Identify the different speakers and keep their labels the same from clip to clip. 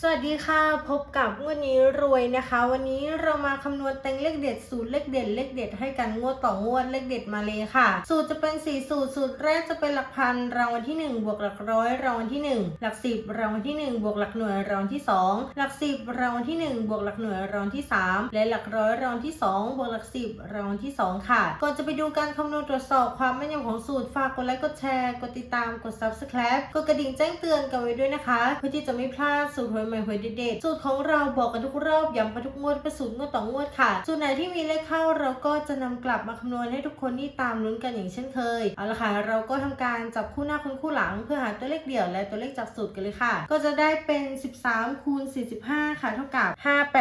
Speaker 1: สวัสดีค่ะ พบกับงวดนี้รวยนะคะ วันนี้เรามาคำนวณเต็งเลขเด็ดสูตรเลขเด็ดเลขเด็ดให้กันงวดต่องวดเลขเด็ดมาเลยค่ะ สูตรจะเป็นสี่สูตรสูตรแรกจะเป็นหลักพันรางวัลที่หนึ่งบวกหลักร้อยรางวัลที่หนึ่งหลักสิบรางวัลที่หนึ่งบวกหลักหน่วยรางวัลที่สองหลักสิบรางวัลที่หนึ่งบวกหลักหน่วยรางวัลที่สามและหลักร้อยรางวัลที่สองบวกหลักสิบรางวัลที่สองค่ะ ก่อนจะไปดูการคำนวณตรวจสอบความแม่นยำของสูตรฝากกดไลค์กดแชร์กดติดตามกด subscribe กดกระดิ่งแจ้งเตือนกันไว้ด้วยนะคะ เพื่อที่จะไม่พลาดสูตรใหม่หวยเด็ดๆสูตรของเราบอกกันทุกรอบย้ำกันทุกงวดป็นสูตรงวดต่องวดค่ะ สูตรไหนที่มีเลขเข้าเราก็จะนำกลับมาคำนวณให้ทุกคนที่ตามลุ้นกันอย่างเช่นเคยเอาละค่ะเราก็ทำการจับคู่หน้าคูณคู่หลัง เพื่อหาตัวเลขเดี่ยวและตัวเลขจากสูตรกันเลยค่ะ ก็จะได้เป็น 13คูณ45 ค่ะ เท่ากับ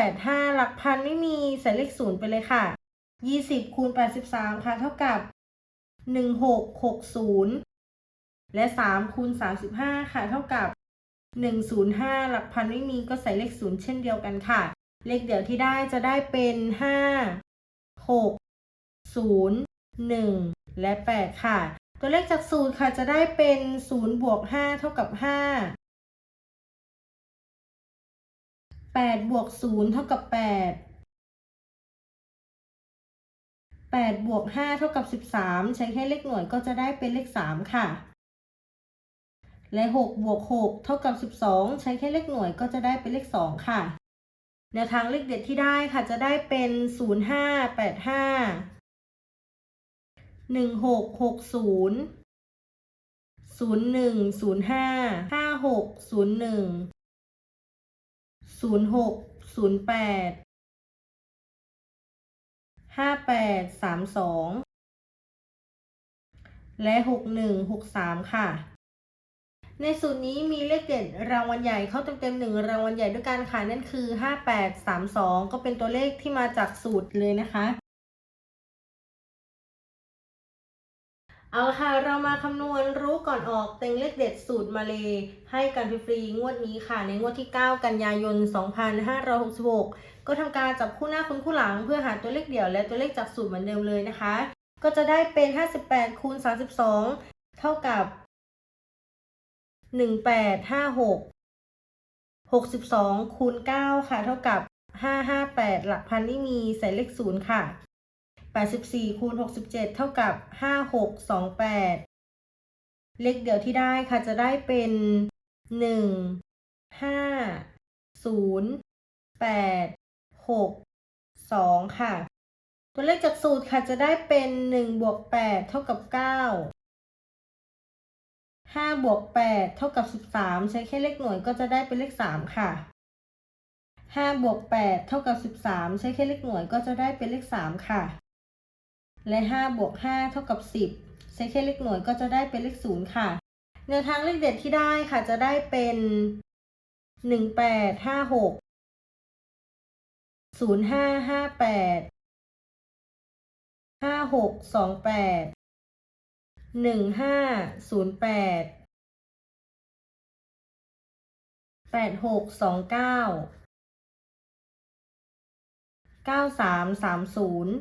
Speaker 1: 585 หลักพันไม่มีใส่เลขศูนย์ไปเลยค่ะ 20คูณ83 ค่ะ เท่ากับ 1660 และ3คูณ35 ค่ะ เท่ากับ 105 หลักพันไม่มีก็ใส่เลขศูนย์เช่นเดียวกันค่ะ เลขเดี่ยวที่ได้จะได้เป็น 5 6 0 1 และ 8 ค่ะ ตัวเลขจากสูตรค่ะจะได้เป็น 0 บวก 5 เท่ากับ 5 8 บวก 0 เท่ากับ 8 8 บวก 5 เท่ากับ 13 ใช้แค่เลขหน่วยก็จะได้เป็นเลข 3 ค่ะ และ6บวก6เท่ากับ 12 ใช้แค่เลขหน่วยก็จะได้เป็นเลข 2 ค่ะแนวทางเลขเด็ดที่ได้ค่ะจะได้เป็น 0 5 8 5 1 6 6 0 0 1 0 5 5 6 0 1 0 6 0 8 5 8 3 2 และ 6 1 6 3 ค่ะ ในสูตรนี้มีเลขเด็ดรางวัลใหญ่เข้าเต็มๆหนึ่งรางวัลใหญ่ด้วยกันค่ะนั่นคือ 5832 ก็เป็นตัวเลขที่มาจากสูตรเลยนะคะเอาละค่ะ เรามาคำนวณรู้ก่อนออกเต็งเลขเด็ดสูตรมาเลยให้กันฟรีๆงวดนี้ค่ะ ในงวดที่ 9 กันยายน 2566 ก็ทำการจับคู่หน้าคูณคู่หลัง เพื่อหาตัวเลขเดี่ยวและตัวเลขจากสูตรเหมือนเดิมเลยนะคะ ก็จะได้เป็น 58คูณ32 เท่ากับ หนึ่งแปดห้าหกหกสิบสองคูณเก้าค่ะ เท่ากับห้าห้าแปดหลักพันไม่มีใส่เลขศูนย์ค่ะแปดสิบสี่คูณหกสิบเจ็ดเท่ากับห้าหกสองแปดเลขเดียวที่ได้ค่ะจะได้เป็นหนึ่งห้าศูนย์แปดหกสองค่ะ ตัวเลขจากสูตรค่ะจะได้เป็นหนึ่งบวกแปดเท่ากับเก้า ห้าบวกแปดเท่ากับสิบสามใช้แค่เลขหน่วยก็จะได้เป็นเลขสามค่ะห้าบวกแปดเท่ากับสิบสามใช้แค่เลขหน่วยก็จะได้เป็นเลขสามค่ะ และห้าบวกห้าเท่ากับสิบใช้แค่เลขหน่วยก็จะได้เป็นเลขศูนย์ค่ะแนวทางเลขเด็ดที่ได้ค่ะจะได้เป็นหนึ่งแปด หนึ่งห้าศูนย์แปดแปดหกสองเก้าเก้าสามสามศูนย์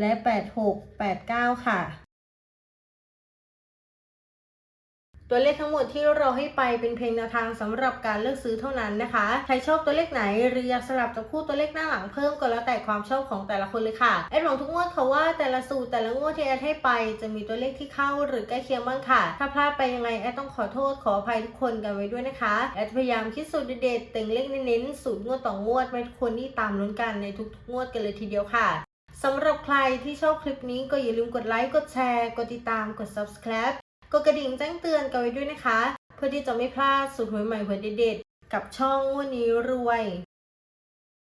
Speaker 1: และแปดหกแปดเก้าค่ะ ตัวเลขทั้งหมดที่เราให้ไปเป็นเพลงแนวทางสำหรับการเลือกซื้อเท่านั้นนะคะ ใครชอบตัวเลขไหนหรืออยากสลับจับคู่ตัวเลขหน้าหลังเพิ่มก็แล้วแต่ความชอบของแต่ละคนเลยค่ะแอดหวังทุกงวดค่ะว่าแต่ละสูตรแต่ละงวดที่แอดให้ไป จะมีตัวเลขที่เข้าหรือใกล้เคียงบ้างค่ะ ถ้าพลาดไปยังไงแอดต้องขอโทษขออภัยทุกคนกันไว้ด้วยนะคะแอดพยายามคิดสูตรเด็ดๆเต็งเลขเน้นๆสูตรงวดต่องวดไว้ทุกคนที่ตามลุ้นกันในทุกๆงวดกันเลยทีเดียวค่ะสำหรับใครที่ชอบคลิปนี้ก็อย่าลืมกดไลค์ กดแชร์ กดติดตาม กด subscribe กดกระดิ่งแจ้งเตือนกันไว้ด้วยนะคะ เพื่อที่จะไม่พลาดสูตรหวยใหม่หวยเด็ดๆกับช่องงวดนี้รวย